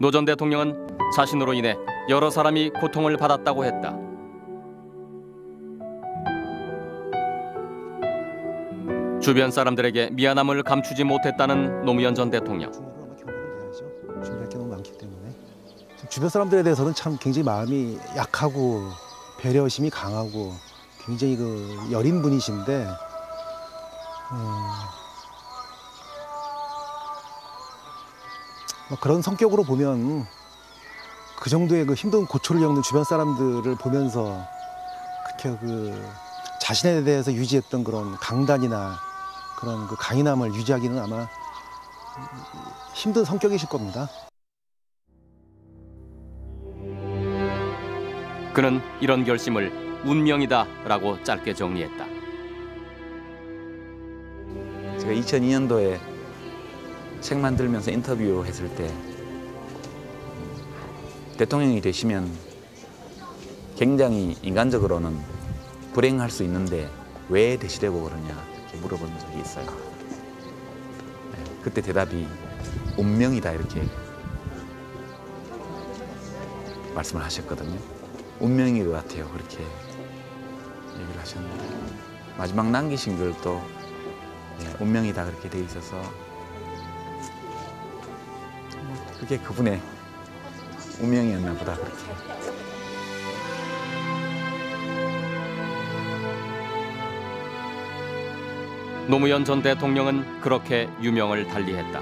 노 전 대통령은 자신으로 인해 여러 사람이 고통을 받았다고 했다. 주변 사람들에게 미안함을 감추지 못했다는 노무현 전 대통령. 준비할 게 너무 많기 때문에 주변 사람들에 대해서는 참 굉장히 마음이 약하고 배려심이 강하고 굉장히 그 여린 분이신데 음, 그런 성격으로 보면 그 정도의 그 힘든 고초를 겪는 주변 사람들을 보면서 그렇게 그 자신에 대해서 유지했던 그런 강단이나 그런 그 강인함을 유지하기는 아마 힘든 성격이실 겁니다. 그는 이런 결심을 운명이다라고 짧게 정리했다. 제가 2002년도에 책 만들면서 인터뷰 했을 때 대통령이 되시면 굉장히 인간적으로는 불행할 수 있는데 왜 되시려고 그러냐 이렇게 물어본 적이 있어요. 네, 그때 대답이 운명이다 이렇게 말씀을 하셨거든요. 운명인 것 같아요 그렇게 얘기를 하셨는데 마지막 남기신 글도 예, 운명이다 그렇게 돼 있어서 뭐 그게 그분의 운명이었나 보다 그렇게 노무현 전 대통령은 그렇게 유명을 달리했다.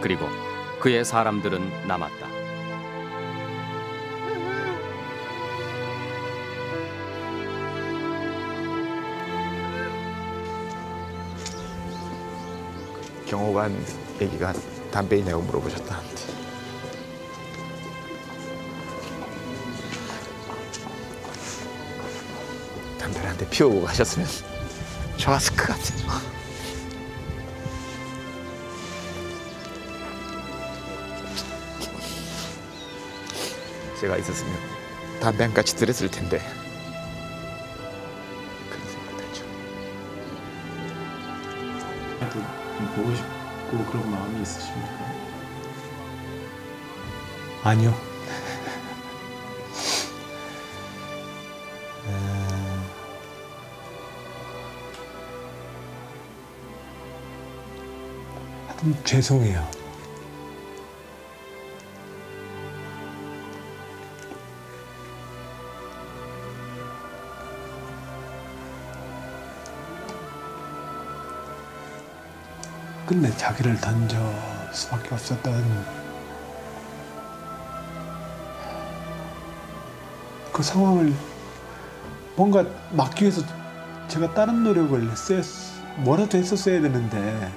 그리고 그의 사람들은 남았다. 경호관 얘기가 담배 있냐고 물어보셨다는데 담배를 한 대 피우고 가셨으면 좋았을 것 같아요. 제가 있었으면 담배 한 가지 드렸을 텐데 그런 생각 들죠. 또 보고 싶고 그런 마음이 있으십니까? 아니요. 하여튼 죄송해요. 끝내 자기를 던져 수밖에 없었던 그 상황을 뭔가 막기 위해서 제가 다른 노력을 했어야 뭐라도 했었어야 되는데